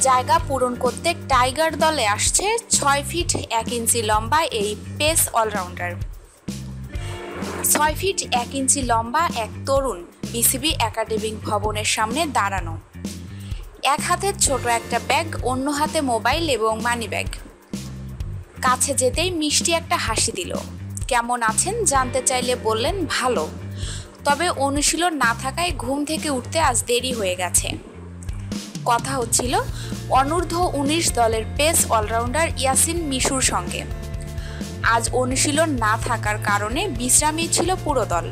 জায়গা পূরণ করতে টাইগার দলে আসছে ছয় ফিট এক ইঞ্চি লম্বা এই পেস অলরাউন্ডার। ছয় ফিট এক ইঞ্চি লম্বা এক তরুণ বিসিবি একাডেমিক ভবনের সামনে দাঁড়ানো। এক হাতে ছোট একটা ব্যাগ, অন্য হাতে মোবাইল এবং মানি ব্যাগ। কাছে যেতেই মিষ্টি একটা হাসি দিল। কেমন আছেন? জানতে চাইলে বললেন, ভালো। তবে অনুশীলন না থাকায় ঘুম থেকে উঠতে আজ দেরি হয়ে গেছে। কথা হচ্ছিল অনূর্ধ্ব উনিশ দলের পেস অলরাউন্ডার ইয়াসিন মিশুর সঙ্গে। আজ অনুশীলন না থাকার কারণে বিশ্রামী ছিল পুরো দল।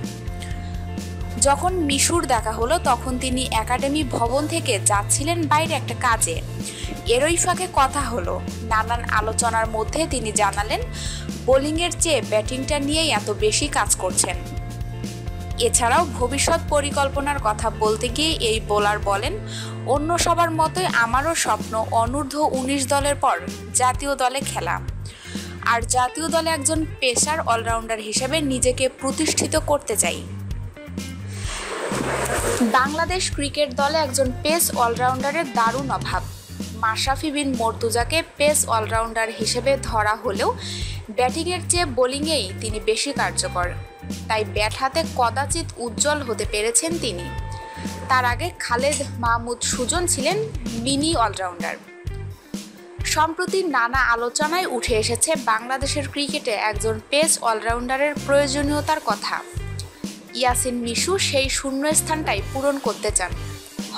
যখন মিশুর দেখা হলো, তখন তিনি একাডেমি ভবন থেকে যাচ্ছিলেন বাইরে একটা কাজে। এরই ফাঁকে কথা হলো। নানান আলোচনার মধ্যে তিনি জানালেন, বোলিংয়ের চেয়ে ব্যাটিংটা নিয়েই এত বেশি কাজ করছেন। এছাড়াও ভবিষ্যৎ পরিকল্পনার কথা বলতে গিয়ে এই বোলার বলেন, অন্য সবার মতোই আমারও স্বপ্ন অনূর্ধ্ব উনিশ দলের পর জাতীয় দলে খেলা। আর জাতীয় দলে একজন পেশার অলরাউন্ডার হিসেবে নিজেকে প্রতিষ্ঠিত করতে চাই। বাংলাদেশ ক্রিকেট দলে একজন পেস অলরাউন্ডারের দারুণ অভাব। মাশরাফি বিন মর্তুজাকে পেস অলরাউন্ডার হিসেবে ধরা হলেও ব্যাটিংয়ের চেয়ে বোলিংয়েই তিনি বেশি কার্যকর। তাই ব্যাট হাতে কদাচিৎ উজ্জ্বল হতে পেরেছেন তিনি। তার আগে খালেদ মাহমুদ সুজন ছিলেন মিনি অলরাউন্ডার। সম্প্রতি নানা আলোচনায় উঠে এসেছে বাংলাদেশের ক্রিকেটে একজন পেস অলরাউন্ডারের প্রয়োজনীয়তার কথা। ইয়াসিন মিশু সেই শূন্যস্থানটাই পূরণ করতে চান।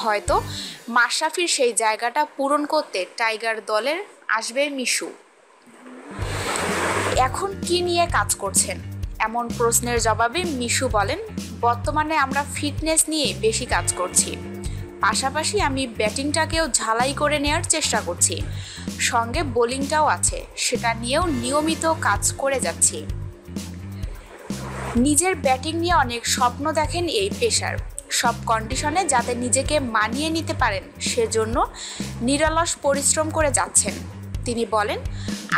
হয়তো মাশরাফির সেই জায়গাটা পূরণ করতে টাইগার দলের আসবে মিশু। এখন কি নিয়ে কাজ করছেন? এমন প্রশ্নের জবাবে মিশু বলেন, বর্তমানে আমরা ফিটনেস নিয়ে বেশি কাজ করছি। পাশাপাশি আমি ব্যাটিংটাকেও ঝালাই করে নেওয়ার চেষ্টা করছি। সঙ্গে বোলিংটাও আছে, সেটা নিয়েও নিয়মিত কাজ করে যাচ্ছি। নিজের ব্যাটিং নিয়ে অনেক স্বপ্ন দেখেন এই পেশার। সব কন্ডিশনে যাতে নিজেকে মানিয়ে নিতে পারেন, সেজন্য নিরলস পরিশ্রম করে যাচ্ছেন। তিনি বলেন,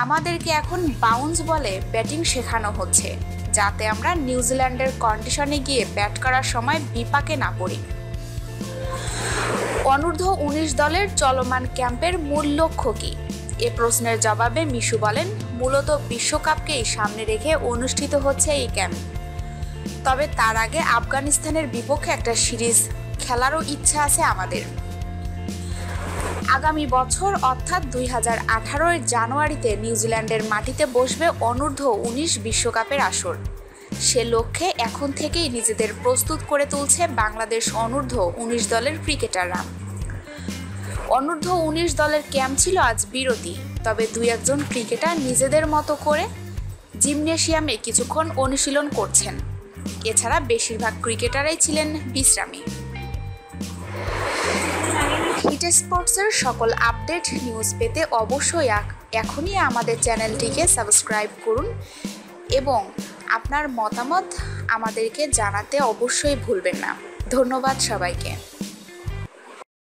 আমাদেরকে এখন বাউন্স বলে ব্যাটিং শেখানো হচ্ছে, যাতে আমরা নিউজিল্যান্ডের কন্ডিশনে গিয়ে ব্যাট করার সময় বিপাকে না পড়ি। অনূর্ধ্ব উনিশ দলের চলমান ক্যাম্পের মূল লক্ষ্য কী? এ প্রশ্নের জবাবে মিশু বলেন, মূলত বিশ্বকাপকেই সামনে রেখে অনুষ্ঠিত হচ্ছে এই ক্যাম্প। তবে তার আগে আফগানিস্তানের বিপক্ষে একটা সিরিজ খেলারও ইচ্ছা আছে আমাদের। আগামী বছর, অর্থাৎ দুই হাজার আঠারোর জানুয়ারিতে নিউজিল্যান্ডের মাটিতে বসবে অনূর্ধ্ব উনিশ বিশ্বকাপের আসর। সে লক্ষ্যে এখন থেকেই নিজেদের প্রস্তুত করে তুলছে বাংলাদেশ অনূর্ধ্ব উনিশ দলের ক্রিকেটাররা। অনূর্ধ্ব উনিশ দলের ক্যাম্প ছিল আজ বিরতি, তবে দুই একজন ক্রিকেটার নিজেদের মতো করে জিমনেশিয়ামে কিছুক্ষণ অনুশীলন করছেন। এছাড়া বেশিরভাগ ক্রিকেটারাই ছিলেন বিশ্রামী। হিট স্পোর্টসের সকল আপডেট নিউজ পেতে অবশ্যই এখনই আমাদের চ্যানেলটিকে সাবস্ক্রাইব করুন এবং আপনার মতামত আমাদেরকে জানাতে অবশ্যই ভুলবেন না। ধন্যবাদ সবাইকে।